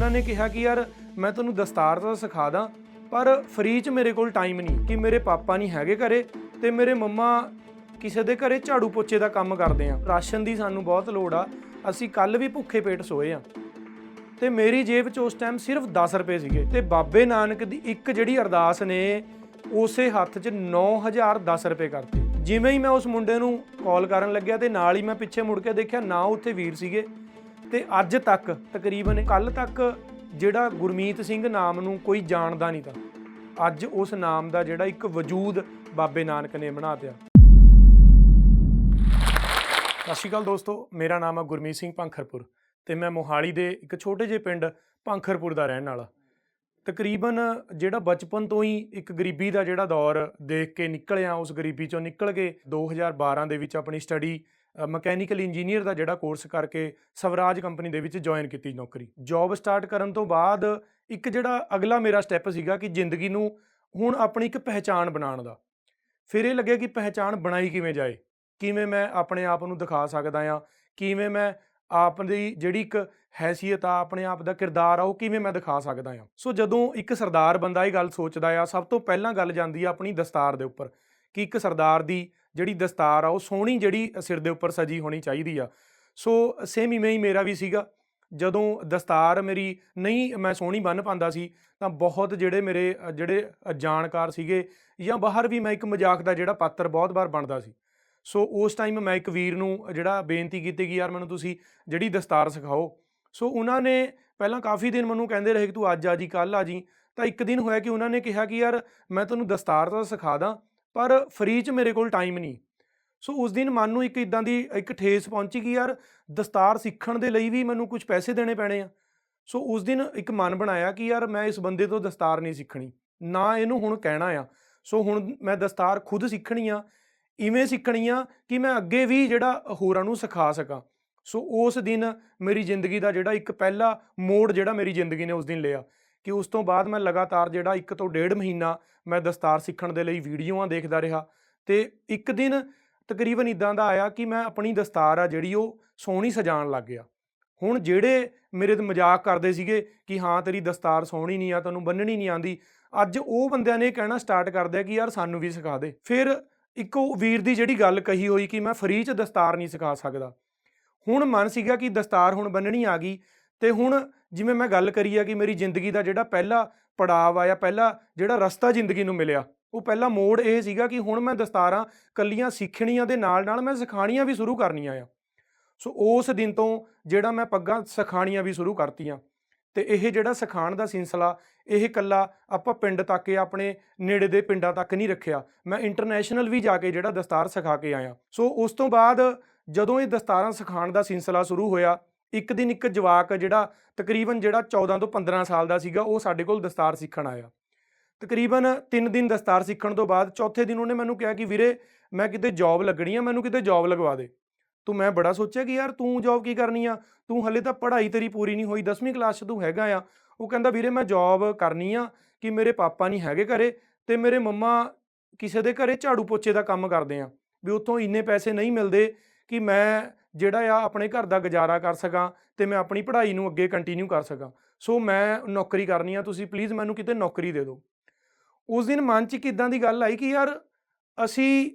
ਉਹਨਾਂ ਨੇ ਕਿਹਾ ਕਿ ਯਾਰ ਮੈਂ ਤੁਹਾਨੂੰ ਦਸਤਾਰ ਤਾਂ ਸਿਖਾ ਦਾਂ, ਪਰ ਫ੍ਰੀ 'ਚ ਮੇਰੇ ਕੋਲ ਟਾਈਮ ਨਹੀਂ ਕਿ ਮੇਰੇ ਪਾਪਾ ਨਹੀਂ ਹੈਗੇ ਘਰੇ ਤੇ ਮੇਰੇ ਮੰਮਾ ਕਿਸੇ ਦੇ ਘਰੇ ਝਾੜੂ ਪੋਚੇ ਦਾ ਕੰਮ ਕਰਦੇ ਆ। ਰਾਸ਼ਨ ਦੀ ਸਾਨੂੰ ਬਹੁਤ ਲੋੜ ਆ। ਅਸੀਂ ਕੱਲ ਵੀ ਭੁੱਖੇ ਪੇਟ ਸੋਏ ਆ। ਤੇ ਮੇਰੀ ਜੇਬ 'ਚ ਉਸ ਟਾਈਮ ਸਿਰਫ 10 ਰੁਪਏ ਸੀਗੇ। ਤੇ ਬਾਬੇ ਨਾਨਕ ਦੀ ਇੱਕ ਜਿਹੜੀ ਅਰਦਾਸ ਨੇ, ਉਸੇ ਹੱਥ 'ਚ 9010 ਰੁਪਏ ਕਰਤੇ। ਜਿਵੇਂ ਹੀ ਮੈਂ ਉਸ ਮੁੰਡੇ ਨੂੰ ਕਾਲ ਕਰਨ ਲੱਗਿਆ ਤੇ ਨਾਲ ਹੀ ਮੈਂ ਪਿੱਛੇ ਮੁੜ ਕੇ ਦੇਖਿਆ ਨਾ ਉੱਥੇ ਵੀਰ ਸੀਗੇ। ਤੇ ਅੱਜ ਤੱਕ, ਤਕਰੀਬਨ ਕੱਲ ਤੱਕ ਜਿਹੜਾ ਗੁਰਮੀਤ ਸਿੰਘ ਨਾਮ ਨੂੰ ਕੋਈ ਜਾਣਦਾ ਨਹੀਂ ਤਾਂ। ਅੱਜ ਉਸ ਨਾਮ ਦਾ ਜਿਹੜਾ ਇੱਕ ਵਜੂਦ ਬਾਬੇ ਨਾਨਕ ਨੇ ਬਣਾ ਦਿਆ ਸਤਿ ਸ਼੍ਰੀ ਅਕਾਲ ਦੋਸਤੋ, ਮੇਰਾ ਨਾਮ ਹੈ ਗੁਰਮੀਤ ਸਿੰਘ ਪੰਖਰਪੁਰ ਤੇ ਮੈਂ ਮੋਹਾਲੀ ਦੇ ਇੱਕ ਛੋਟੇ ਜਿਹੇ ਪਿੰਡ ਪੰਖਰਪੁਰ ਦਾ ਰਹਿਣ ਵਾਲਾ। ਤਕਰੀਬਨ ਜਿਹੜਾ ਬਚਪਨ ਤੋਂ ਹੀ ਇੱਕ ਗਰੀਬੀ ਦਾ ਜਿਹੜਾ ਦੌਰ ਦੇਖ ਕੇ ਨਿਕਲਿਆ, ਉਸ ਗਰੀਬੀ ਚੋਂ ਨਿਕਲ ਕੇ 2012 ਦੇ ਵਿੱਚ ਆਪਣੀ ਸਟੱਡੀ ਮਕੈਨੀਕਲ ਇੰਜੀਨੀਅਰ ਦਾ ਜਿਹੜਾ ਕੋਰਸ ਕਰਕੇ ਸਵਰਾਜ ਕੰਪਨੀ ਦੇ ਵਿੱਚ ਜੁਆਇਨ ਕੀਤੀ ਨੌਕਰੀ। ਜੌਬ ਸਟਾਰਟ ਕਰਨ ਤੋਂ ਬਾਅਦ ਇੱਕ ਜਿਹੜਾ ਅਗਲਾ ਮੇਰਾ ਸਟੈਪ ਸੀਗਾ ਕਿ ਜ਼ਿੰਦਗੀ ਨੂੰ ਹੁਣ ਆਪਣੀ ਇੱਕ ਪਹਿਚਾਣ ਬਣਾਉਣ ਦਾ। ਫਿਰ ਇਹ ਲੱਗਿਆ ਕਿ ਪਹਿਚਾਣ ਬਣਾਈ ਕਿਵੇਂ ਜਾਏ? ਕਿਵੇਂ ਮੈਂ ਆਪਣੇ ਆਪ ਨੂੰ ਦਿਖਾ ਸਕਦਾ ਆ ਕਿਵੇਂ ਮੈਂ ਆਪ ਦੀ ਜਿਹੜੀ ਇੱਕ ਹੈਸੀਅਤ ਆ, ਆਪਣੇ ਆਪ ਦਾ ਕਿਰਦਾਰ ਆ, ਉਹ ਕਿਵੇਂ ਮੈਂ ਦਿਖਾ ਸਕਦਾ ਆ ਸੋ ਜਦੋਂ ਇੱਕ ਸਰਦਾਰ ਬੰਦਾ ਇਹ ਗੱਲ ਸੋਚਦਾ ਆ, ਸਭ ਤੋਂ ਪਹਿਲਾਂ ਗੱਲ ਜਾਂਦੀ ਆ ਆਪਣੀ ਦਸਤਾਰ ਦੇ ਉੱਪਰ ਕਿ ਇੱਕ ਸਰਦਾਰ ਦੀ ਜਿਹੜੀ ਦਸਤਾਰ ਆ, ਉਹ ਸੋਹਣੀ ਜਿਹੜੀ ਸਿਰ ਦੇ ਉੱਪਰ ਸਜੀ ਹੋਣੀ ਚਾਹੀਦੀ ਆ। ਸੋ ਸੇਮ ਇਵੇਂ ਹੀ ਮੇਰਾ ਵੀ ਸੀਗਾ। ਜਦੋਂ ਦਸਤਾਰ ਮੇਰੀ ਨਹੀਂ ਮੈਂ ਸੋਹਣੀ ਬੰਨ ਪਾਉਂਦਾ ਸੀ, ਤਾਂ ਬਹੁਤ ਜਿਹੜੇ ਮੇਰੇ, ਜਿਹੜੇ ਜਾਣਕਾਰ ਸੀਗੇ ਜਾਂ ਬਾਹਰ ਵੀ ਮੈਂ ਇੱਕ ਮਜ਼ਾਕ ਦਾ ਜਿਹੜਾ ਪਾਤਰ ਬਹੁਤ ਵਾਰ ਬਣਦਾ ਸੀ। ਸੋ ਉਸ ਟਾਈਮ ਮੈਂ ਇੱਕ ਵੀਰ ਨੂੰ ਜਿਹੜਾ ਬੇਨਤੀ ਕੀਤੀ ਕਿ ਯਾਰ ਮੈਨੂੰ ਤੁਸੀਂ ਜਿਹੜੀ ਦਸਤਾਰ ਸਿਖਾਓ। ਸੋ ਉਹਨਾਂ ਨੇ ਪਹਿਲਾਂ ਕਾਫੀ ਦਿਨ ਮੈਨੂੰ ਕਹਿੰਦੇ ਰਹੇ ਕਿ ਤੂੰ ਅੱਜ ਆ ਜੀ ਕੱਲ ਆ ਜੀ। ਤਾਂ ਇੱਕ ਦਿਨ ਹੋਇਆ ਕਿ ਉਹਨਾਂ ਨੇ ਕਿਹਾ ਕਿ ਯਾਰ ਮੈਂ ਤੁਹਾਨੂੰ ਦਸਤਾਰ ਤਾਂ ਸਿਖਾ ਦਾਂ ਪਰ ਫ੍ਰੀ 'ਚ ਮੇਰੇ ਕੋਲ ਟਾਈਮ ਨਹੀਂ। ਸੋ ਉਸ ਦਿਨ ਮਨ ਨੂੰ ਇੱਕ ਇਦਾਂ ਦੀ ਇੱਕ ਠੇਸ ਪਹੁੰਚੀ ਕਿ ਯਾਰ ਦਸਤਾਰ ਸਿੱਖਣ ਦੇ ਲਈ ਵੀ ਮੈਨੂੰ ਕੁਝ ਪੈਸੇ ਦੇਣੇ ਪੈਣੇ ਆ। ਸੋ ਉਸ ਦਿਨ ਇੱਕ ਮਨ ਬਣਾਇਆ ਕਿ ਯਾਰ ਮੈਂ ਇਸ ਬੰਦੇ ਤੋਂ ਦਸਤਾਰ ਨਹੀਂ ਸਿੱਖਣੀ, ਨਾ ਇਹਨੂੰ ਹੁਣ ਕਹਿਣਾ ਆ। ਸੋ ਹੁਣ ਮੈਂ ਦਸਤਾਰ ਖੁਦ ਸਿੱਖਣੀ ਆ, ਇਵੇਂ ਸਿੱਖਣੀ ਆ ਕਿ ਮੈਂ ਅੱਗੇ ਵੀ ਜਿਹੜਾ ਹੋਰਾਂ ਨੂੰ ਸਿਖਾ ਸਕਾਂ। ਸੋ ਉਸ ਦਿਨ ਮੇਰੀ ਜ਼ਿੰਦਗੀ ਦਾ ਜਿਹੜਾ ਇੱਕ ਪਹਿਲਾ ਮੋੜ ਜਿਹੜਾ ਮੇਰੀ ਜ਼ਿੰਦਗੀ ਨੇ ਉਸ ਦਿਨ ਲਿਆ। ਕਿ ਉਸ ਤੋਂ ਬਾਅਦ ਮੈਂ ਲਗਾਤਾਰ ਜਿਹੜਾ ਇੱਕ ਤੋਂ ਡੇਢ ਮਹੀਨਾ ਮੈਂ ਦਸਤਾਰ ਸਿੱਖਣ ਦੇ ਲਈ ਵੀਡੀਓਆਂ ਦੇਖਦਾ ਰਿਹਾ। ਤੇ ਇੱਕ ਦਿਨ ਤਕਰੀਬਨ ਇਦਾਂ ਦਾ ਆਇਆ ਕਿ ਮੈਂ ਆਪਣੀ ਦਸਤਾਰ ਆ ਜਿਹੜੀ ਉਹ ਸੋਹਣੀ ਸਜਾਉਣ ਲੱਗ ਗਿਆ। ਹੁਣ ਜਿਹੜੇ ਮੇਰੇ ਤੇ ਮਜ਼ਾਕ ਕਰਦੇ ਸੀਗੇ ਕਿ ਹਾਂ, ਤੇਰੀ ਦਸਤਾਰ ਸੋਹਣੀ ਨਹੀਂ ਆ, ਤੈਨੂੰ ਬੰਨਣੀ ਨਹੀਂ ਆਂਦੀ ਅੱਜ ਉਹ ਬੰਦਿਆਂ ਨੇ ਕਹਿਣਾ ਸਟਾਰਟ ਕਰ ਦਿਆ ਕਿ ਯਾਰ ਸਾਨੂੰ ਵੀ ਸਿਖਾ ਦੇ। ਫਿਰ ਇੱਕ ਉਹ ਵੀਰ ਦੀ ਜਿਹੜੀ ਗੱਲ ਕਹੀ ਹੋਈ ਕਿ ਮੈਂ ਫ੍ਰੀ 'ਚ ਦਸਤਾਰ ਨਹੀਂ ਸਿਖਾ ਸਕਦਾ। ਹੁਣ ਮਨ ਸੀਗਾ ਕਿ ਦਸਤਾਰ ਹੁਣ ਬੰਨਣੀ ਆ ਗਈ ਤੇ ਹੁਣ ਜਿਵੇਂ ਮੈਂ ਗੱਲ ਕਰੀ ਆ ਕਿ ਮੇਰੀ ਜ਼ਿੰਦਗੀ ਦਾ ਜਿਹੜਾ ਪਹਿਲਾ ਪੜਾਅ ਆ ਜਾਂ ਪਹਿਲਾ ਜਿਹੜਾ ਰਸਤਾ ਜ਼ਿੰਦਗੀ ਨੂੰ ਮਿਲਿਆ, ਉਹ ਪਹਿਲਾ ਮੋੜ ਇਹ ਸੀਗਾ ਕਿ ਹੁਣ ਮੈਂ ਦਸਤਾਰਾਂ ਕੱਲੀਆਂ ਸਿੱਖਣੀਆਂ ਦੇ ਨਾਲ ਨਾਲ ਮੈਂ ਸਿਖਾਣੀਆਂ ਵੀ ਸ਼ੁਰੂ ਕਰਨੀਆਂ ਆ। ਸੋ ਉਸ ਦਿਨ ਤੋਂ ਜਿਹੜਾ ਮੈਂ ਪੱਗਾਂ ਸਿਖਾਣੀਆਂ ਵੀ ਸ਼ੁਰੂ ਕਰਤੀਆਂ ਤੇ ਇਹ ਜਿਹੜਾ ਸਿਖਾਣ ਦਾ ਸਿਲਸਿਲਾ, ਇਹ ਕੱਲਾ ਆਪਾਂ ਪਿੰਡ ਤੱਕ ਜਾਂ ਆਪਣੇ ਨੇੜੇ ਦੇ ਪਿੰਡਾਂ ਤੱਕ ਨਹੀਂ ਰੱਖਿਆ, ਮੈਂ ਇੰਟਰਨੈਸ਼ਨਲ ਵੀ ਜਾ ਕੇ ਜਿਹੜਾ ਦਸਤਾਰ ਸਿਖਾ ਕੇ ਆਇਆ। ਸੋ ਉਸ ਤੋਂ ਬਾਅਦ ਜਦੋਂ ਇਹ ਦਸਤਾਰਾਂ ਸਿਖਾਣ ਦਾ ਸਿਲਸਿਲਾ ਸ਼ੁਰੂ ਹੋਇਆ ਇੱਕ ਦਿਨ ਇੱਕ ਜਵਾਕ ਜਿਹੜਾ ਤਕਰੀਬਨ ਜਿਹੜਾ 14 ਤੋਂ 15 ਸਾਲ ਦਾ ਸੀਗਾ, ਉਹ ਸਾਡੇ ਕੋਲ ਦਸਤਾਰ ਸਿੱਖਣ ਆਇਆ। ਤਕਰੀਬਨ 3 ਦਿਨ ਦਸਤਾਰ ਸਿੱਖਣ ਤੋਂ ਬਾਅਦ ਚੌਥੇ ਦਿਨ ਉਹਨੇ ਮੈਨੂੰ ਕਿਹਾ ਕਿ ਵੀਰੇ ਮੈਂ ਕਿਤੇ ਜੌਬ ਲੱਗਣੀ ਆ, ਮੈਨੂੰ ਕਿਤੇ ਜੌਬ ਲਗਵਾ ਦੇ। ਤੂੰ ਮੈਂ ਬੜਾ ਸੋਚਿਆ ਕਿ ਯਾਰ ਤੂੰ ਜੌਬ ਕੀ ਕਰਨੀ ਆ? ਤੂੰ ਹਲੇ ਤਾਂ ਪੜ੍ਹਾਈ ਤੇਰੀ ਪੂਰੀ ਨਹੀਂ ਹੋਈ 10ਵੀਂ ਕਲਾਸ 'ਚ ਤੂੰ ਹੈਗਾ ਆ। ਉਹ ਕਹਿੰਦਾ ਵੀਰੇ ਮੈਂ ਜੌਬ ਕਰਨੀ ਆ ਕਿ ਮੇਰੇ ਪਾਪਾ ਨਹੀਂ ਹੈਗੇ ਘਰੇ ਤੇ ਮੇਰੇ ਮੰਮਾ ਕਿਸੇ ਦੇ ਘਰੇ ਝਾੜੂ ਪੋਚੇ ਦਾ ਕੰਮ ਕਰਦੇ ਆ। ਵੀ ਉੱਥੋਂ ਇੰਨੇ ਪੈਸੇ ਨਹੀਂ ਮਿਲਦੇ ਕਿ ਮੈਂ ਜਿਹੜਾ ਆ ਆਪਣੇ ਘਰ ਦਾ ਗੁਜ਼ਾਰਾ ਕਰ ਸਕਾਂ ਤੇ ਮੈਂ ਆਪਣੀ ਪੜ੍ਹਾਈ ਨੂੰ ਅੱਗੇ ਕੰਟੀਨਿਊ ਕਰ ਸਕਾਂ। ਸੋ ਮੈਂ ਨੌਕਰੀ ਕਰਨੀ ਆ, ਤੁਸੀਂ ਪਲੀਜ਼ ਮੈਨੂੰ ਕਿਤੇ ਨੌਕਰੀ ਦੇ ਦਿਓ। ਉਸ ਦਿਨ ਮਨ 'ਚ ਇੱਕ ਇਦਾਂ ਦੀ ਗੱਲ ਆਈ ਕਿ ਯਾਰ ਅਸੀਂ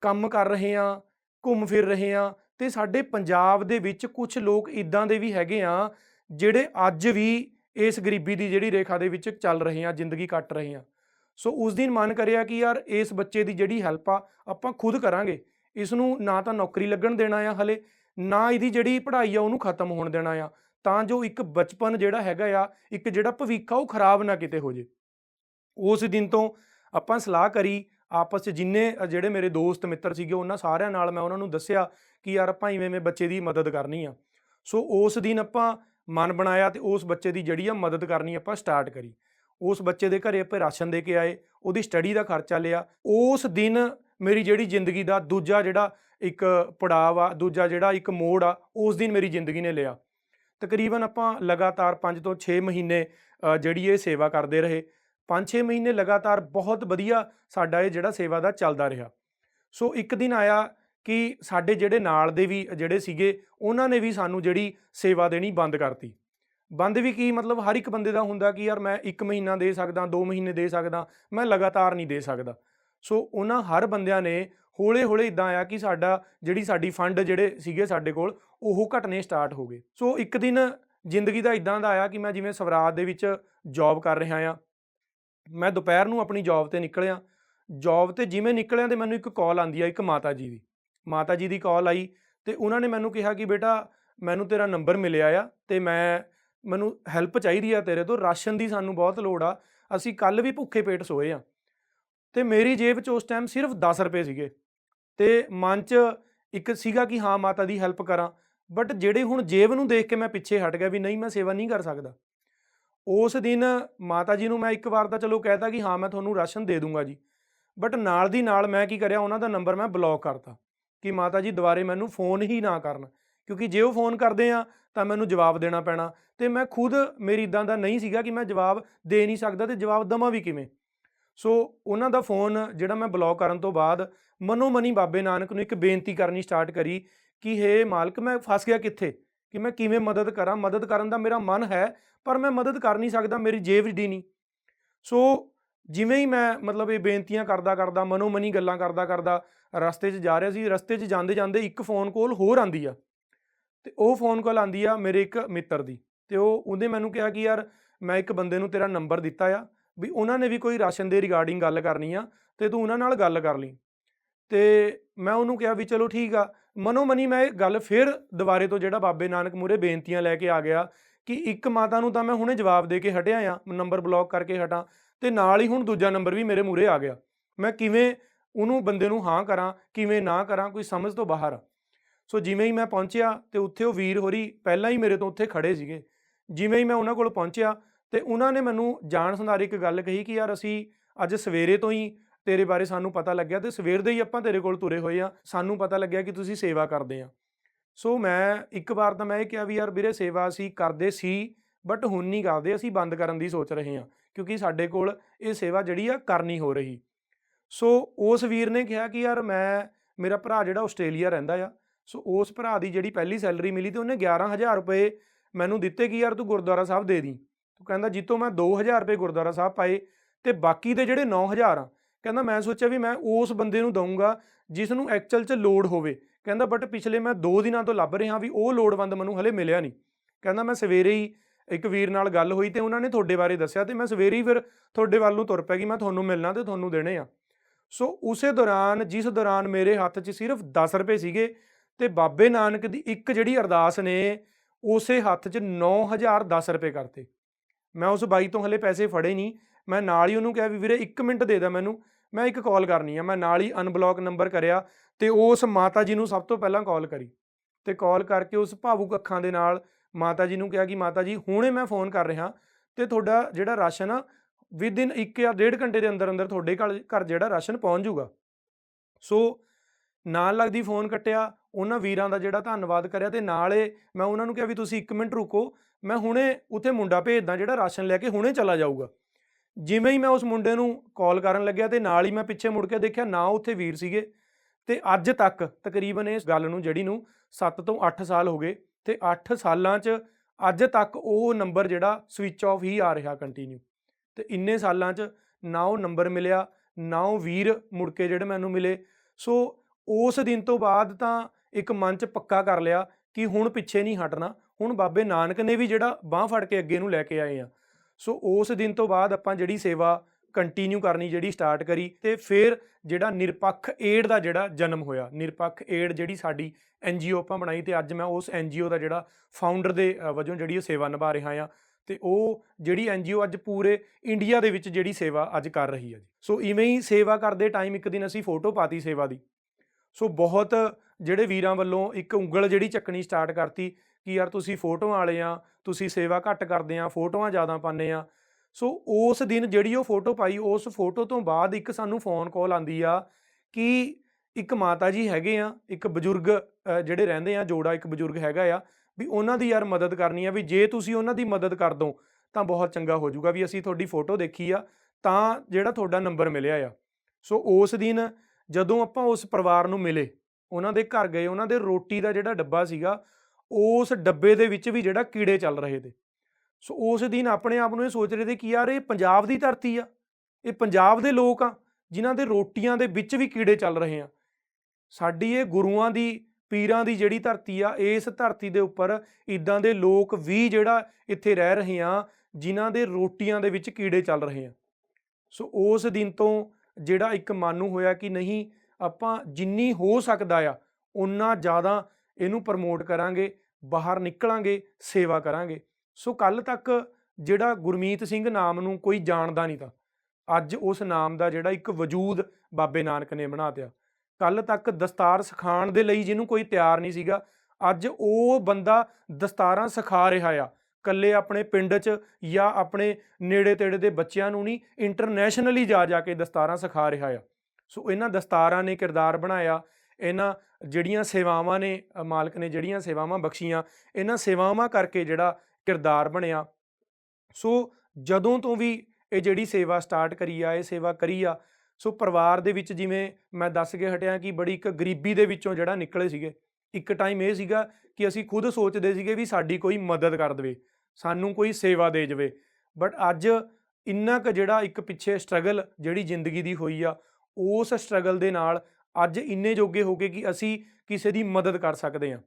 ਕੰਮ ਕਰ ਰਹੇ ਆ ਘੁੰਮ ਫਿਰ ਰਹੇ ਆ ਤੇ ਸਾਡੇ ਪੰਜਾਬ ਦੇ ਵਿੱਚ ਕੁਝ ਲੋਕ ਇਦਾਂ ਦੇ ਵੀ ਹੈਗੇ ਆ ਜਿਹੜੇ ਅੱਜ ਵੀ ਇਸ ਗਰੀਬੀ ਦੀ ਜਿਹੜੀ ਰੇਖਾ ਦੇ ਵਿੱਚ ਚੱਲ ਰਹੇ ਆ, ਜ਼ਿੰਦਗੀ ਕੱਟ ਰਹੇ ਆ। ਸੋ ਉਸ ਦਿਨ ਮਨ ਕਰਿਆ ਕਿ ਯਾਰ ਇਸ ਬੱਚੇ ਦੀ ਜਿਹੜੀ ਹੈਲਪ ਆ, ਆਪਾਂ ਖੁਦ ਕਰਾਂਗੇ। ਇਸ ਨੂੰ ਨਾ ਤਾਂ ਨੌਕਰੀ ਲੱਗਣ ਦੇਣਾ ਆ ਹਲੇ, ਨਾ ਇਹਦੀ ਜਿਹੜੀ ਪੜ੍ਹਾਈ ਆ ਉਹਨੂੰ ਖਤਮ ਹੋਣ ਦੇਣਾ ਆ। ਤਾਂ ਜੋ ਇੱਕ ਬਚਪਨ ਜਿਹੜਾ ਹੈਗਾ ਆ, ਇੱਕ ਜਿਹੜਾ ਭਵਿੱਖ ਆ ਉਹ ਖਰਾਬ ਨਾ ਕਿਤੇ ਹੋ ਜੇ। ਉਸ ਦਿਨ ਤੋਂ ਆਪਾਂ ਸਲਾਹ ਕਰੀ, ਆਪਸ 'ਚ ਜਿੰਨੇ ਜਿਹੜੇ ਮੇਰੇ ਦੋਸਤ ਮਿੱਤਰ ਸੀਗੇ ਉਹਨਾਂ ਸਾਰਿਆਂ ਨਾਲ ਮੈਂ ਉਹਨਾਂ ਨੂੰ ਦੱਸਿਆ ਕਿ ਯਾਰ ਆਪਾਂ ਇਵੇਂ ਇਵੇਂ ਬੱਚੇ ਦੀ ਮਦਦ ਕਰਨੀ ਆ। ਸੋ ਉਸ ਦਿਨ ਆਪਾਂ ਮਨ ਬਣਾਇਆ ਤੇ ਉਸ ਬੱਚੇ ਦੀ ਜਿਹੜੀ ਆ ਮਦਦ ਕਰਨੀ ਆਪਾਂ ਸਟਾਰਟ ਕਰੀ। ਉਸ ਬੱਚੇ ਦੇ ਘਰੇ ਆਪਾਂ ਰਾਸ਼ਨ ਦੇ ਕੇ ਆਏ, ਉਹਦੀ ਸਟੱਡੀ ਦਾ ਖਰਚਾ ਲਿਆ। ਉਸ ਦਿਨ ਮੇਰੀ ਜਿਹੜੀ ਜ਼ਿੰਦਗੀ ਦਾ ਦੂਜਾ ਜਿਹੜਾ ਇੱਕ ਪੜਾਅ ਆ, ਦੂਜਾ ਜਿਹੜਾ ਇੱਕ ਮੋੜ ਆ, ਉਸ ਦਿਨ ਮੇਰੀ ਜ਼ਿੰਦਗੀ ਨੇ ਲਿਆ। ਤਕਰੀਬਨ ਆਪਾਂ ਲਗਾਤਾਰ 5 ਤੋਂ 6 ਮਹੀਨੇ ਜਿਹੜੀ ਇਹ ਸੇਵਾ ਕਰਦੇ ਰਹੇ। 5-6 ਮਹੀਨੇ ਲਗਾਤਾਰ ਬਹੁਤ ਵਧੀਆ ਸਾਡਾ ਇਹ ਜਿਹੜਾ ਸੇਵਾ ਦਾ ਚੱਲਦਾ ਰਿਹਾ। ਸੋ ਇੱਕ ਦਿਨ ਆਇਆ ਕਿ ਸਾਡੇ ਜਿਹੜੇ ਨਾਲ ਦੇ ਵੀ ਜਿਹੜੇ ਸੀਗੇ, ਉਹਨਾਂ ਨੇ ਵੀ ਸਾਨੂੰ ਜਿਹੜੀ ਸੇਵਾ ਦੇਣੀ ਬੰਦ ਕਰਤੀ। ਬੰਦ ਵੀ ਕੀ ਮਤਲਬ ਹਰ ਇੱਕ ਬੰਦੇ ਦਾ ਹੁੰਦਾ ਕਿ ਯਾਰ ਮੈਂ 1 ਮਹੀਨਾ ਦੇ ਸਕਦਾ 2 ਮਹੀਨੇ ਦੇ ਸਕਦਾ, ਮੈਂ ਲਗਾਤਾਰ ਨਹੀਂ ਦੇ ਸਕਦਾ। ਸੋ ਉਹਨਾਂ ਹਰ ਬੰਦਿਆਂ ਨੇ ਹੌਲੇ ਹੌਲੇ ਇਦਾਂ ਆਇਆ ਕਿ ਸਾਡਾ, ਜਿਹੜੀ ਸਾਡੀ ਫੰਡ ਜਿਹੜੇ ਸੀਗੇ ਸਾਡੇ ਕੋਲ, ਉਹ ਘਟਨੇ ਸਟਾਰਟ ਹੋ ਗਏ। ਸੋ ਇੱਕ ਦਿਨ ਜ਼ਿੰਦਗੀ ਦਾ ਇਦਾਂ ਦਾ ਆਇਆ ਕਿ ਮੈਂ ਜਿਵੇਂ ਸਵਰਾਜ ਦੇ ਵਿੱਚ ਜੌਬ ਕਰ ਰਿਹਾ ਆ ਮੈਂ ਦੁਪਹਿਰ ਨੂੰ ਆਪਣੀ ਜੌਬ ਤੇ ਨਿਕਲਿਆ। ਜੌਬ ਤੇ ਜਿਵੇਂ ਨਿਕਲਿਆ ਤੇ ਮੈਨੂੰ ਇੱਕ ਕਾਲ ਆਂਦੀ ਆ ਇੱਕ ਮਾਤਾ ਜੀ ਦੀ। ਮਾਤਾ ਜੀ ਦੀ ਕਾਲ ਆਈ ਤੇ ਉਹਨਾਂ ਨੇ ਮੈਨੂੰ ਕਿਹਾ ਕਿ ਬੇਟਾ, ਮੈਨੂੰ ਤੇਰਾ ਨੰਬਰ ਮਿਲਿਆ ਆ ਤੇ ਮੈਂ, ਮੈਨੂੰ ਹੈਲਪ ਚਾਹੀਦੀ ਆ ਤੇਰੇ ਤੋਂ। ਰਾਸ਼ਨ ਦੀ ਸਾਨੂੰ ਬਹੁਤ ਲੋੜ ਆ। ਅਸੀਂ ਕੱਲ ਵੀ ਭੁੱਖੇ ਪੇਟ ਸੋਏ ਆ। ਤੇ ਮੇਰੀ ਜੇਬ 'ਚ ਉਸ ਟਾਈਮ ਸਿਰਫ 10 ਰੁਪਏ ਸੀਗੇ। ਤੇ ਮਨ 'ਚ ਇੱਕ ਸੀਗਾ ਕਿ ਹਾਂ, ਮਾਤਾ ਦੀ ਹੈਲਪ ਕਰਾਂ। ਬਟ ਜਿਹੜੇ ਹੁਣ ਜੇਬ ਨੂੰ ਦੇਖ ਕੇ ਮੈਂ ਪਿੱਛੇ ਹਟ ਗਿਆ ਵੀ ਨਹੀਂ, ਮੈਂ ਸੇਵਾ ਨਹੀਂ ਕਰ ਸਕਦਾ। ਉਸ ਦਿਨ ਮਾਤਾ ਜੀ ਨੂੰ ਮੈਂ ਇੱਕ ਵਾਰ ਤਾਂ ਚਲੋ ਕਹਿਤਾ ਕਿ ਹਾਂ, ਮੈਂ ਤੁਹਾਨੂੰ ਰਾਸ਼ਨ ਦੇ ਦੂੰਗਾ ਜੀ। ਬਟ ਨਾਲ ਦੀ ਨਾਲ ਮੈਂ ਕੀ ਕਰਿਆ, ਉਹਨਾਂ ਦਾ ਨੰਬਰ ਮੈਂ ਬਲੌਕ ਕਰਤਾ ਕਿ ਮਾਤਾ ਜੀ ਦੁਬਾਰੇ ਮੈਨੂੰ ਫੋਨ ਹੀ ਨਾ ਕਰਨ। ਕਿਉਂਕਿ ਜੇ ਉਹ ਫੋਨ ਕਰਦੇ ਆ, ਤਾਂ ਮੈਨੂੰ ਜਵਾਬ ਦੇਣਾ ਪੈਣਾ। ਤੇ ਮੈਂ ਖੁਦ ਮੇਰੀ ਇਦਾਂ ਦਾ ਨਹੀਂ ਸੀਗਾ ਕਿ ਮੈਂ ਜਵਾਬ ਦੇ ਨਹੀਂ ਸਕਦਾ ਤੇ ਜਵਾਬ ਦਵਾਂ ਵੀ ਕਿਵੇਂ? ਸੋ ਉਹਨਾਂ ਦਾ ਫੋਨ ਜਿਹੜਾ ਮੈਂ ਬਲੌਕ ਕਰਨ ਤੋਂ ਬਾਅਦ ਮਨੋ ਮਨੀ ਬਾਬੇ ਨਾਨਕ ਨੂੰ ਇੱਕ ਬੇਨਤੀ ਕਰਨੀ ਸਟਾਰਟ ਕਰੀ ਕਿ, ਹੇ ਮਾਲਕ, ਮੈਂ ਫਸ ਗਿਆ ਕਿੱਥੇ? ਕਿ ਮੈਂ ਕਿਵੇਂ ਮਦਦ ਕਰਾਂ? ਮਦਦ ਕਰਨ ਦਾ ਮੇਰਾ ਮਨ ਹੈ, ਪਰ ਮੈਂ ਮਦਦ ਕਰ ਨਹੀਂ ਸਕਦਾ, ਮੇਰੀ ਜੇਬ ਦੀ ਨਹੀਂ। ਸੋ ਜਿਵੇਂ ਹੀ ਮੈਂ ਮਤਲਬ ਇਹ ਬੇਨਤੀਆਂ ਕਰਦਾ ਕਰਦਾ, ਮਨੋ ਮਨੀ ਗੱਲਾਂ ਕਰਦਾ ਕਰਦਾ ਰਸਤੇ 'ਚ ਜਾ ਰਿਹਾ ਸੀ, ਰਸਤੇ 'ਚ ਜਾਂਦੇ ਜਾਂਦੇ ਇੱਕ ਫੋਨ ਕਾਲ ਹੋਰ ਆਂਦੀ ਆ। ਤੇ ਉਹ ਫੋਨ ਕਾਲ ਆਂਦੀ ਆ ਮੇਰੇ ਇੱਕ ਮਿੱਤਰ ਦੀ। ਤੇ ਉਹ, ਉਹਨੇ ਮੈਨੂੰ ਕਿਹਾ ਕਿ, ਯਾਰ, ਮੈਂ ਇੱਕ ਬੰਦੇ ਨੂੰ ਤੇਰਾ ਨੰਬਰ ਦਿੱਤਾ ਆ ਵੀ ਉਹਨਾਂ ਨੇ ਵੀ ਕੋਈ ਰਾਸ਼ਨ ਦੇ ਰਿਗਾਰਡਿੰਗ ਗੱਲ ਕਰਨੀ ਆ ਤੇ ਤੂੰ ਉਹਨਾਂ ਨਾਲ ਗੱਲ ਕਰ ਲਈ। ਤੇ ਮੈਂ ਉਹਨੂੰ ਕਿਹਾ ਵੀ ਚਲੋ ਠੀਕ ਆ, ਮਨੋ ਮਨੀ ਮੈਂ ਇਹ ਗੱਲ ਫਿਰ ਦੁਬਾਰੇ ਤੋਂ ਜਿਹੜਾ ਬਾਬੇ ਨਾਨਕ ਮੂਰੇ ਬੇਨਤੀਆਂ ਲੈ ਕੇ ਆ ਗਿਆ ਕਿ ਇੱਕ ਮਾਤਾ ਨੂੰ ਤਾਂ ਮੈਂ ਹੁਣੇ ਜਵਾਬ ਦੇ ਕੇ ਹਟਿਆ ਆ, ਨੰਬਰ ਬਲੌਕ ਕਰਕੇ ਹਟਾਂ ਤੇ ਨਾਲ ਹੀ ਹੁਣ ਦੂਜਾ ਨੰਬਰ ਵੀ ਮੇਰੇ ਮੂਰੇ ਆ ਗਿਆ। ਮੈਂ ਕਿਵੇਂ ਉਹਨੂੰ ਬੰਦੇ ਨੂੰ ਹਾਂ ਕਰਾਂ, ਕਿਵੇਂ ਨਾ ਕਰਾਂ, ਕੋਈ ਸਮਝ ਤੋਂ ਬਾਹਰ। ਆ ਸੋ ਜਿਵੇਂ ਹੀ ਮੈਂ ਪਹੁੰਚਿਆ ਤੇ ਉੱਥੇ ਉਹ ਵੀਰ ਹੋਰੀ ਪਹਿਲਾਂ ਹੀ ਮੇਰੇ ਤੋਂ ਉੱਥੇ ਖੜੇ ਸੀਗੇ। ਜਿਵੇਂ ਹੀ ਮੈਂ ਉਹਨਾਂ ਕੋਲ ਪਹੁੰਚਿਆ ਤੇ ਉਹਨਾਂ ਨੇ ਮੈਨੂੰ ਜਾਣ ਸੰਦਾਰ ਇੱਕ ਗੱਲ ਕਹੀ ਕਿ ਯਾਰ ਅਸੀਂ ਅੱਜ ਸਵੇਰੇ ਤੋਂ ਹੀ ਤੇਰੇ ਬਾਰੇ ਸਾਨੂੰ ਪਤਾ ਲੱਗਿਆ ਤੇ ਸਵੇਰ ਦੇ ਹੀ ਆਪਾਂ ਤੇਰੇ ਕੋਲ ਤੁਰੇ ਹੋਏ ਆ ਸਾਨੂੰ ਪਤਾ ਲੱਗਿਆ ਕਿ ਤੁਸੀਂ ਸੇਵਾ ਕਰਦੇ ਆ ਸੋ ਮੈਂ ਇੱਕ ਵਾਰ ਤਾਂ ਮੈਂ ਇਹ ਕਿਹਾ ਵੀ ਯਾਰ ਵੀਰੇ ਸੇਵਾ ਅਸੀਂ ਕਰਦੇ ਸੀ ਬਟ ਹੁਣ ਨਹੀਂ ਕਰਦੇ, ਅਸੀਂ ਬੰਦ ਕਰਨ ਦੀ ਸੋਚ ਰਹੇ ਹਾਂ, ਕਿਉਂਕਿ ਸਾਡੇ ਕੋਲ ਇਹ ਸੇਵਾ ਜਿਹੜੀ ਆ ਕਰਨੀ ਹੋ ਰਹੀ। ਸੋ ਉਸ ਵੀਰ ਨੇ ਕਿਹਾ ਕਿ ਯਾਰ ਮੈਂ, ਮੇਰਾ ਭਰਾ ਜਿਹੜਾ ਆਸਟ੍ਰੇਲੀਆ ਰਹਿੰਦਾ ਆ, ਸੋ ਉਸ ਭਰਾ ਦੀ ਜਿਹੜੀ ਪਹਿਲੀ ਸੈਲਰੀ ਮਿਲੀ ਤੇ ਉਹਨੇ 11000 ਰੁਪਏ ਮੈਨੂੰ ਦਿੱਤੇ ਕਿ ਯਾਰ ਤੂੰ ਗੁਰਦੁਆਰਾ ਸਾਹਿਬ ਦੇ ਦੀ। ਤੂੰ ਕਹਿੰਦਾ, ਜਿੱਤੋਂ, ਮੈਂ 2000 ਰੁਪਏ ਗੁਰਦੁਆਰਾ ਸਾਹਿਬ ਪਾਏ ਤੇ ਬਾਕੀ ਦੇ ਜਿਹੜੇ 9000 ਆ, ਕਹਿੰਦਾ, ਮੈਂ ਸੋਚਿਆ ਵੀ ਮੈਂ ਉਸ ਬੰਦੇ ਨੂੰ ਦਊਂਗਾ ਜਿਸ ਨੂੰ ਐਕਚੁਅਲ 'ਚ ਲੋੜ ਹੋਵੇ। ਕਹਿੰਦਾ, ਬਟ ਪਿਛਲੇ ਮੈਂ 2 ਦਿਨਾਂ ਤੋਂ ਲੱਭ ਰਿਹਾ ਵੀ ਉਹ ਲੋੜਵੰਦ ਮੈਨੂੰ ਹਲੇ ਮਿਲਿਆ ਨਹੀਂ। ਕਹਿੰਦਾ, ਮੈਂ ਸਵੇਰੇ ਹੀ ਇੱਕ ਵੀਰ ਨਾਲ ਗੱਲ ਹੋਈ ਤੇ ਉਹਨਾਂ ਨੇ ਤੁਹਾਡੇ ਬਾਰੇ ਦੱਸਿਆ ਤੇ ਮੈਂ ਸਵੇਰੇ ਹੀ ਫਿਰ ਤੁਹਾਡੇ ਵੱਲ ਨੂੰ ਤੁਰ ਪਿਆ ਕਿ ਮੈਂ ਤੁਹਾਨੂੰ ਮਿਲਣਾ ਤੇ ਤੁਹਾਨੂੰ ਦੇਣੇ ਆ। ਸੋ ਉਸੇ ਦੌਰਾਨ, ਜਿਸ ਦੌਰਾਨ ਮੇਰੇ ਹੱਥ 'ਚ ਸਿਰਫ 10 ਰੁਪਏ ਸੀਗੇ ਤੇ ਬਾਬੇ ਨਾਨਕ ਦੀ ਇੱਕ ਜਿਹੜੀ ਅਰਦਾਸ ਨੇ, ਉਸੇ ਹੱਥ 'ਚ 9010 ਰੁਪਏ ਕਰਤੇ। ਮੈਂ ਉਸ ਬਾਈ ਤੋਂ ਹਲੇ ਪੈਸੇ ਫੜੇ ਨਹੀਂ। ਮੈਂ ਨਾਲ ਹੀ ਉਹਨੂੰ ਕਿਹਾ, ਵੀ ਵੀਰੇ 1 ਮਿੰਟ ਦੇ ਦੇ ਮੈਨੂੰ। ਮੈਂ ਇੱਕ ਕਾਲ ਕਰਨੀ ਆ। ਮੈਂ ਨਾਲ ਹੀ ਅਨਬਲੌਕ ਨੰਬਰ ਕਰਿਆ ਤੇ ਉਸ ਮਾਤਾ ਜੀ ਨੂੰ ਸਭ ਤੋਂ ਪਹਿਲਾਂ ਕਾਲ ਕਰੀ ਤੇ ਕਾਲ ਕਰਕੇ ਉਸ ਭਾਵੁਕ ਅੱਖਾਂ ਦੇ ਨਾਲ ਮਾਤਾ ਜੀ ਨੂੰ ਕਿਹਾ ਕਿ ਮਾਤਾ ਜੀ, ਹੁਣੇ ਮੈਂ ਫੋਨ ਕਰ ਰਿਹਾ ਤੇ ਤੁਹਾਡਾ ਜਿਹੜਾ ਰਾਸ਼ਨ ਆ ਵਿਦਿਨ 1 ਜਾਂ 1.5 ਘੰਟੇ ਦੇ ਅੰਦਰ ਅੰਦਰ ਤੁਹਾਡੇ ਘਰ ਘਰ ਜਿਹੜਾ ਰਾਸ਼ਨ ਪਹੁੰਚ ਜਾਊਗਾ। ਸੋ ਨਾਲ ਲੱਗਦੀ ਫੋਨ ਕੱਟਿਆ ਉਹਨਾਂ ਵੀਰਾਂ ਦਾ ਜਿਹੜਾ ਧੰਨਵਾਦ ਕਰਿਆ ਤੇ ਨਾਲੇ ਮੈਂ ਉਹਨਾਂ ਨੂੰ ਕਿਹਾ ਵੀ ਤੁਸੀਂ 1 ਮਿੰਟ ਰੁਕੋ, ਮੈਂ ਹੁਣੇ ਉੱਥੇ ਮੁੰਡਾ ਭੇਜਦਾ ਜਿਹੜਾ ਰਾਸ਼ਨ ਲੈ ਕੇ ਹੁਣੇ ਚਲਾ ਜਾਊਗਾ। ਜਿਵੇਂ ਹੀ ਮੈਂ ਉਸ ਮੁੰਡੇ ਨੂੰ ਕਾਲ ਕਰਨ ਲੱਗਿਆ ਤੇ ਨਾਲ ਹੀ ਮੈਂ ਪਿੱਛੇ ਮੁੜ ਕੇ ਦੇਖਿਆ ਨਾ ਉੱਥੇ ਵੀਰ ਸੀਗੇ। ਤੇ ਅੱਜ ਤੱਕ ਤਕਰੀਬਨ ਇਸ ਗੱਲ ਨੂੰ ਜਿਹੜੀ ਨੂੰ 7 ਤੋਂ 8 ਸਾਲ ਹੋ ਗਏ ਤੇ 8 ਸਾਲਾਂ 'ਚ ਅੱਜ ਤੱਕ ਉਹ ਨੰਬਰ ਜਿਹੜਾ ਸਵਿਚ ਆਫ ਹੀ ਆ ਰਿਹਾ ਕੰਟੀਨਿਊ ਤੇ ਇੰਨੇ ਸਾਲਾਂ 'ਚ ਨਾ ਉਹ ਨੰਬਰ ਮਿਲਿਆ, ਨਾ ਉਹ ਵੀਰ ਮੁੜ ਕੇ ਜਿਹੜੇ ਮੈਨੂੰ ਮਿਲੇ। ਸੋ ਉਸ ਦਿਨ ਤੋਂ ਬਾਅਦ ਤਾਂ ਇੱਕ ਮਨ 'ਚ ਪੱਕਾ ਕਰ ਲਿਆ ਕਿ ਹੁਣ ਪਿੱਛੇ ਨਹੀਂ ਹਟਣਾ। ਹੁਣ ਬਾਬੇ ਨਾਨਕ ਨੇ ਵੀ ਜਿਹੜਾ ਬਾਹ ਫੜ ਕੇ ਅੱਗੇ ਨੂੰ ਲੈ ਕੇ ਆਏ ਆ। ਸੋ ਉਸ ਦਿਨ ਤੋਂ ਬਾਅਦ ਆਪਾਂ ਜਿਹੜੀ ਸੇਵਾ ਕੰਟੀਨਿਊ ਕਰਨੀ, ਜਿਹੜੀ ਸਟਾਰਟ ਕਰੀ ਤੇ ਫਿਰ ਜਿਹੜਾ ਨਿਰਪੱਖ ਏਡ ਦਾ ਜਿਹੜਾ ਜਨਮ ਹੋਇਆ। ਨਿਰਪੱਖ ਏਡ ਜਿਹੜੀ ਸਾਡੀ ਐਨਜੀਓ ਆਪਾਂ ਬਣਾਈ ਤੇ ਅੱਜ ਮੈਂ ਉਸ ਐਨਜੀਓ ਦਾ ਜਿਹੜਾ ਫਾਊਂਡਰ ਦੇ ਵਜੋਂ ਜਿਹੜੀ ਉਹ ਸੇਵਾ ਨਿਭਾ ਰਿਹਾ ਆ ਤੇ ਉਹ ਜਿਹੜੀ ਐਨਜੀਓ ਅੱਜ ਪੂਰੇ ਇੰਡੀਆ ਦੇ ਵਿੱਚ ਜਿਹੜੀ ਸੇਵਾ ਅੱਜ ਕਰ ਰਹੀ ਹੈ ਜੀ। ਸੋ ਇਵੇਂ ਹੀ ਸੇਵਾ ਕਰਦੇ ਟਾਈਮ ਇੱਕ ਦਿਨ ਅਸੀਂ ਫੋਟੋ ਪਾਤੀ ਸੇਵਾ ਦੀ। ਸੋ ਬਹੁਤ ਜਿਹੜੇ ਵੀਰਾਂ ਵੱਲੋਂ ਇੱਕ ਉਂਗਲ ਜਿਹੜੀ ਚੱਕਣੀ ਸਟਾਰਟ ਕਰਤੀ ਕਿ ਯਾਰ ਤੁਸੀਂ ਫੋਟੋਆਂ ਵਾਲੇ ਆ, ਤੁਸੀਂ ਸੇਵਾ ਘੱਟ ਕਰਦੇ ਆ, ਫੋਟੋਆਂ ਜ਼ਿਆਦਾ ਪਾਉਂਦੇ ਆ। ਸੋ ਉਸ ਦਿਨ ਜਿਹੜੀ ਉਹ ਫੋਟੋ ਪਾਈ, ਉਸ ਫੋਟੋ ਤੋਂ ਬਾਅਦ ਇੱਕ ਸਾਨੂੰ ਫੋਨ ਕਾਲ ਆਂਦੀ ਆ ਕਿ ਇੱਕ ਮਾਤਾ ਜੀ ਹੈਗੇ ਆ, ਇੱਕ ਬਜ਼ੁਰਗ ਜਿਹੜੇ ਰਹਿੰਦੇ ਆ, ਜੋੜਾ ਇੱਕ ਬਜ਼ੁਰਗ ਹੈਗਾ ਆ, ਵੀ ਉਹਨਾਂ ਦੀ ਯਾਰ ਮਦਦ ਕਰਨੀ ਆ, ਵੀ ਜੇ ਤੁਸੀਂ ਉਹਨਾਂ ਦੀ ਮਦਦ ਕਰ ਦੋ, ਤਾਂ ਬਹੁਤ ਚੰਗਾ ਹੋ ਜਾਊਗਾ ਵੀ ਅਸੀਂ ਤੁਹਾਡੀ ਫੋਟੋ ਦੇਖੀ ਆ, ਤਾਂ ਜਿਹੜਾ ਤੁਹਾਡਾ ਨੰਬਰ ਮਿਲਿਆ ਆ। ਸੋ ਉਸ ਦਿਨ ਜਦੋਂ ਆਪਾਂ ਉਸ ਪਰਿਵਾਰ ਨੂੰ ਮਿਲੇ ਉਹਨਾਂ ਦੇ ਘਰ ਗਏ, ਉਹਨਾਂ ਦੇ ਰੋਟੀ ਦਾ ਜਿਹੜਾ ਡੱਬਾ ਸੀਗਾ, ਉਸ ਡੱਬੇ ਦੇ ਵਿੱਚ ਵੀ ਜਿਹੜਾ ਕੀੜੇ ਚੱਲ ਰਹੇ ਤੇ। ਸੋ ਉਸ ਦਿਨ ਆਪਣੇ ਆਪ ਨੂੰ ਇਹ ਸੋਚ ਰਹੇ ਤੇ ਕਿ ਯਾਰ ਇਹ ਪੰਜਾਬ ਦੀ ਧਰਤੀ ਆ, ਇਹ ਪੰਜਾਬ ਦੇ ਲੋਕ ਆ, ਜਿਨ੍ਹਾਂ ਦੇ ਰੋਟੀਆਂ ਦੇ ਵਿੱਚ ਵੀ ਕੀੜੇ ਚੱਲ ਰਹੇ ਆ। ਸਾਡੀ ਇਹ ਗੁਰੂਆਂ ਦੀ, ਪੀਰਾਂ ਦੀ ਜਿਹੜੀ ਧਰਤੀ ਆ, ਇਸ ਧਰਤੀ ਦੇ ਉੱਪਰ ਇਦਾਂ ਦੇ ਲੋਕ ਵੀ ਜਿਹੜਾ ਇੱਥੇ ਰਹਿ ਰਹੇ ਆ, ਜਿਨ੍ਹਾਂ ਦੇ ਰੋਟੀਆਂ ਦੇ ਵਿੱਚ ਕੀੜੇ ਚੱਲ ਰਹੇ ਆ। ਸੋ ਉਸ ਦਿਨ ਤੋਂ ਜਿਹੜਾ ਇੱਕ ਮਨ ਨੂੰ ਹੋਇਆ ਕਿ ਨਹੀਂ ਆਪਾਂ ਜਿੰਨੀ ਹੋ ਸਕਦਾ ਆ ਉਨਾ ਜ਼ਿਆਦਾ ਇਹਨੂੰ ਪ੍ਰਮੋਟ ਕਰਾਂਗੇ, ਬਾਹਰ ਨਿਕਲਾਂਗੇ, ਸੇਵਾ ਕਰਾਂਗੇ। ਸੋ ਕੱਲ ਤੱਕ ਜਿਹੜਾ ਗੁਰਮੀਤ ਸਿੰਘ ਨਾਮ ਨੂੰ ਕੋਈ ਜਾਣਦਾ ਨਹੀਂ ਤਾਂ, ਅੱਜ ਉਸ ਨਾਮ ਦਾ ਜਿਹੜਾ ਇੱਕ ਵਜੂਦ ਬਾਬੇ ਨਾਨਕ ਨੇ ਬਣਾ ਦਿਆ ਕੱਲ ਤੱਕ ਦਸਤਾਰ ਸਿਖਾਉਣ ਦੇ ਲਈ ਜਿਹਨੂੰ ਕੋਈ ਤਿਆਰ ਨਹੀਂ ਸੀਗਾ, ਅੱਜ ਉਹ ਬੰਦਾ ਦਸਤਾਰਾਂ ਸਿਖਾ ਰਿਹਾ ਆ। ਕੱਲੇ ਆਪਣੇ ਪਿੰਡ 'ਚ ਜਾਂ ਆਪਣੇ ਨੇੜੇ ਤੇੜੇ ਦੇ ਬੱਚਿਆਂ ਨੂੰ ਨਹੀਂ ਇੰਟਰਨੈਸ਼ਨਲੀ ਜਾ ਜਾ ਕੇ ਦਸਤਾਰਾਂ ਸਿਖਾ ਰਿਹਾ ਆ। ਸੋ ਇਹਨਾਂ ਦਸਤਾਰਾਂ ਨੇ ਕਿਰਦਾਰ ਬਣਾਇਆ, ਇਹਨਾਂ ਜਿਹੜੀਆਂ ਸੇਵਾਵਾਂ ਨੇ ਮਾਲਕ ਨੇ ਜਿਹੜੀਆਂ ਸੇਵਾਵਾਂ ਬਖਸ਼ੀਆਂ, ਇਹਨਾਂ ਸੇਵਾਵਾਂ ਕਰਕੇ ਜਿਹੜਾ ਕਿਰਦਾਰ ਬਣਿਆ। ਸੋ ਜਦੋਂ ਤੋਂ ਵੀ ਇਹ ਜਿਹੜੀ ਸੇਵਾ ਸਟਾਰਟ ਕਰੀ ਆ, ਇਹ ਸੇਵਾ ਕਰੀ ਆ, ਸੋ ਪਰਿਵਾਰ ਦੇ ਵਿੱਚ ਜਿਵੇਂ ਮੈਂ ਦੱਸ ਕੇ ਹਟਿਆ ਕਿ ਬੜੀ ਇੱਕ ਗਰੀਬੀ ਦੇ ਵਿੱਚੋਂ ਜਿਹੜਾ ਨਿਕਲੇ ਸੀਗੇ, ਇੱਕ ਟਾਈਮ ਇਹ ਸੀਗਾ ਕਿ ਅਸੀਂ ਖੁਦ ਸੋਚਦੇ ਸੀਗੇ ਵੀ ਸਾਡੀ ਕੋਈ ਮਦਦ ਕਰ ਦੇਵੇ, ਸਾਨੂੰ ਕੋਈ ਸੇਵਾ ਦੇ ਜਾਵੇ ਬਟ ਅੱਜ ਇੰਨਾ ਕੁ ਜਿਹੜਾ ਇੱਕ ਪਿੱਛੇ ਸਟਰਗਲ ਜਿਹੜੀ ਜ਼ਿੰਦਗੀ ਦੀ ਹੋਈ ਆ ਉਸ ਸਟਰਗਲ ਦੇ ਨਾਲ ਅੱਜ ਇੰਨੇ ਜੋਗੇ ਹੋ ਗਏ ਕਿ ਅਸੀਂ ਕਿਸੇ ਦੀ ਮਦਦ ਕਰ ਸਕਦੇ ਹਾਂ।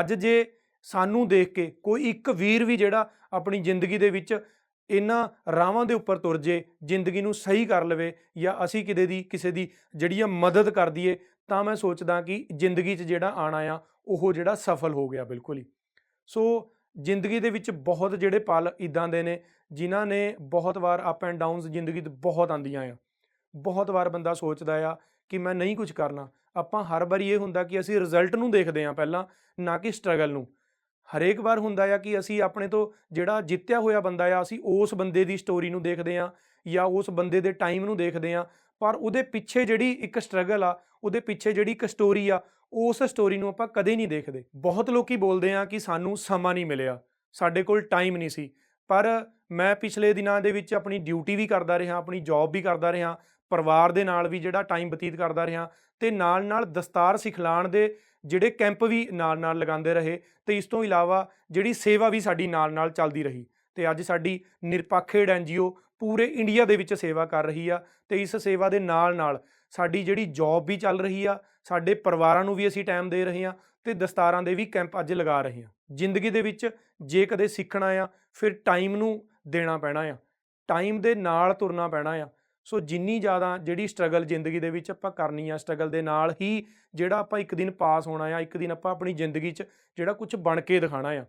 ਅੱਜ ਜੇ ਸਾਨੂੰ ਦੇਖ ਕੇ ਕੋਈ ਇੱਕ ਵੀਰ ਵੀ ਜਿਹੜਾ ਆਪਣੀ ਜ਼ਿੰਦਗੀ ਦੇ ਵਿੱਚ ਇਹਨਾਂ ਰਾਵਾਂ ਦੇ ਉੱਪਰ ਤੁਰ ਜੇ, ਜ਼ਿੰਦਗੀ ਨੂੰ ਸਹੀ ਕਰ ਲਵੇ ਜਾਂ ਅਸੀਂ ਕਿਤੇ ਦੀ, ਕਿਸੇ ਦੀ ਜਿਹੜੀ ਆ ਮਦਦ ਕਰ ਦਈਏ, ਤਾਂ ਮੈਂ ਸੋਚਦਾ ਕਿ ਜ਼ਿੰਦਗੀ 'ਚ ਜਿਹੜਾ ਆਣਾ ਆ, ਉਹ ਜਿਹੜਾ ਸਫਲ ਹੋ ਗਿਆ ਬਿਲਕੁਲ ਹੀ। ਸੋ ਜ਼ਿੰਦਗੀ ਦੇ ਵਿੱਚ ਬਹੁਤ ਜਿਹੜੇ ਪਲ ਇਦਾਂ ਦੇ ਨੇ, ਜਿਨ੍ਹਾਂ ਨੇ ਬਹੁਤ ਵਾਰ ਅਪ ਐਂਡ ਡਾਊਨਸ ਜ਼ਿੰਦਗੀ 'ਚ ਬਹੁਤ ਆਂਦੀਆਂ ਆ। ਬਹੁਤ ਵਾਰ ਬੰਦਾ ਸੋਚਦਾ ਆ ਕਿ ਮੈਂ ਨਹੀਂ ਕੁਝ ਕਰਨਾ। ਆਪਾਂ ਹਰ ਵਾਰੀ ਇਹ ਹੁੰਦਾ ਕਿ ਅਸੀਂ ਰਿਜ਼ਲਟ ਨੂੰ ਦੇਖਦੇ ਹਾਂ ਪਹਿਲਾਂ, ਨਾ ਕਿ ਸਟਰਗਲ ਨੂੰ। ਹਰੇਕ ਵਾਰ ਹੁੰਦਾ ਆ ਕਿ ਅਸੀਂ ਆਪਣੇ ਤੋਂ ਜਿਹੜਾ ਜਿੱਤਿਆ ਹੋਇਆ ਬੰਦਾ ਆ, ਅਸੀਂ ਉਸ ਬੰਦੇ ਦੀ ਸਟੋਰੀ ਨੂੰ ਦੇਖਦੇ ਆ ਜਾਂ ਉਸ ਬੰਦੇ ਦੇ ਟਾਈਮ ਨੂੰ ਦੇਖਦੇ ਆ ਪਰ ਉਹਦੇ ਪਿੱਛੇ ਜਿਹੜੀ ਇੱਕ ਸਟਰਗਲ ਆ, ਉਹਦੇ ਪਿੱਛੇ ਜਿਹੜੀ ਇੱਕ ਸਟੋਰੀ ਆ, ਉਸ ਸਟੋਰੀ ਨੂੰ ਆਪਾਂ ਕਦੇ ਨਹੀਂ ਦੇਖਦੇ। ਬਹੁਤ ਲੋਕੀ ਬੋਲਦੇ ਆ ਕਿ ਸਾਨੂੰ ਸਮਾਂ ਨਹੀਂ ਮਿਲਿਆ। ਸਾਡੇ ਕੋਲ ਟਾਈਮ ਨਹੀਂ ਸੀ। ਪਰ ਮੈਂ ਪਿਛਲੇ ਦਿਨਾਂ ਦੇ ਵਿੱਚ ਆਪਣੀ ਡਿਊਟੀ ਵੀ ਕਰਦਾ ਰਿਹਾ, ਆਪਣੀ ਜੌਬ ਵੀ ਕਰਦਾ ਰਿਹਾ। ਪਰਿਵਾਰ ਦੇ ਨਾਲ ਵੀ ਜਿਹੜਾ ਟਾਈਮ ਬਤੀਤ ਕਰਦਾ ਰਿਹਾ ਤੇ ਨਾਲ ਨਾਲ ਦਸਤਾਰ ਸਿਖਲਾਣ ਦੇ ਜਿਹੜੇ ਕੈਂਪ ਵੀ ਨਾਲ ਨਾਲ ਲਗਾਉਂਦੇ ਰਹੇ ਤੇ ਇਸ ਤੋਂ ਇਲਾਵਾ ਜਿਹੜੀ ਸੇਵਾ ਵੀ ਸਾਡੀ ਨਾਲ ਨਾਲ ਚੱਲਦੀ ਰਹੀ ਤੇ ਅੱਜ ਸਾਡੀ ਨਿਰਪੱਖੇਡ ਐਨਜੀਓ ਪੂਰੇ ਇੰਡੀਆ ਦੇ ਵਿੱਚ ਸੇਵਾ ਕਰ ਰਹੀ ਆ ਤੇ ਇਸ ਸੇਵਾ ਦੇ ਨਾਲ ਨਾਲ ਸਾਡੀ ਜਿਹੜੀ ਜੌਬ ਵੀ ਚੱਲ ਰਹੀ ਆ, ਸਾਡੇ ਪਰਿਵਾਰਾਂ ਨੂੰ ਵੀ ਅਸੀਂ ਟਾਈਮ ਦੇ ਰਹੇ ਆ ਤੇ ਦਸਤਾਰਾਂ ਦੇ ਵੀ ਕੈਂਪ ਅੱਜ ਲਗਾ ਰਹੇ ਆ। ਜ਼ਿੰਦਗੀ ਦੇ ਵਿੱਚ ਜੇ ਕਦੇ ਸਿੱਖਣਾ ਆ, ਫਿਰ ਟਾਈਮ ਨੂੰ ਦੇਣਾ ਪੈਣਾ ਆ। ਟਾਈਮ ਦੇ ਨਾਲ ਤੁਰਨਾ ਪੈਣਾ ਆ। ਸੋ ਜਿੰਨੀ ਜ਼ਿਆਦਾ ਜਿਹੜੀ ਸਟਰਗਲ ਜ਼ਿੰਦਗੀ ਦੇ ਵਿੱਚ ਆਪਾਂ ਕਰਨੀ ਆ ਸਟਰਗਲ ਦੇ ਨਾਲ ਹੀ ਜਿਹੜਾ ਆਪਾਂ ਇੱਕ ਦਿਨ ਪਾਸ ਹੋਣਾ ਆ, ਇੱਕ ਦਿਨ ਆਪਾਂ ਆਪਣੀ ਜ਼ਿੰਦਗੀ 'ਚ ਜਿਹੜਾ ਕੁਝ ਬਣ ਕੇ ਦਿਖਾਣਾ ਆ।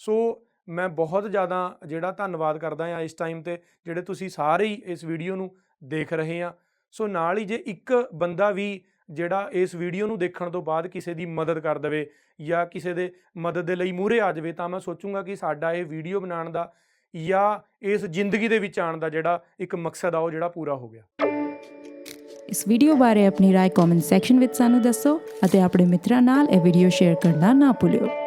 ਸੋ ਮੈਂ ਬਹੁਤ ਜ਼ਿਆਦਾ ਜਿਹੜਾ ਧੰਨਵਾਦ ਕਰਦਾ ਆ ਇਸ ਟਾਈਮ ਤੇ, ਜਿਹੜੇ ਤੁਸੀਂ ਸਾਰੇ ਹੀ ਇਸ ਵੀਡੀਓ ਨੂੰ ਦੇਖ ਰਹੇ ਆ। ਸੋ ਨਾਲ ਹੀ ਜੇ ਇੱਕ ਬੰਦਾ ਵੀ ਜਿਹੜਾ ਇਸ ਵੀਡੀਓ ਨੂੰ ਦੇਖਣ ਤੋਂ ਬਾਅਦ ਕਿਸੇ ਦੀ ਮਦਦ ਕਰ ਦੇਵੇ ਜਾਂ ਕਿਸੇ ਦੇ ਮਦਦ ਦੇ ਲਈ ਮੂਹਰੇ ਆ ਜਾਵੇ, ਤਾਂ ਮੈਂ ਸੋਚੂੰਗਾ ਕਿ ਸਾਡਾ ਇਹ ਵੀਡੀਓ ਬਣਾਉਣ ਦਾ ਜਾਂ ਇਸ ਜ਼ਿੰਦਗੀ ਦੇ ਵਿੱਚ ਆਉਣ ਦਾ ਜਿਹੜਾ ਇੱਕ ਮਕਸਦ ਆ ਉਹ ਜਿਹੜਾ ਪੂਰਾ ਹੋ ਗਿਆ ਇਸ ਵੀਡੀਓ ਬਾਰੇ ਆਪਣੀ رائے ਕਮੈਂਟ ਸੈਕਸ਼ਨ ਵਿੱਚ ਸਾਨੂੰ ਦੱਸੋ ਅਤੇ ਆਪਣੇ ਮਿੱਤਰਾਂ ਨਾਲ ਇਹ ਵੀਡੀਓ ਸ਼ੇਅਰ ਕਰਨਾ ਨਾ ਭੁੱਲਿਓ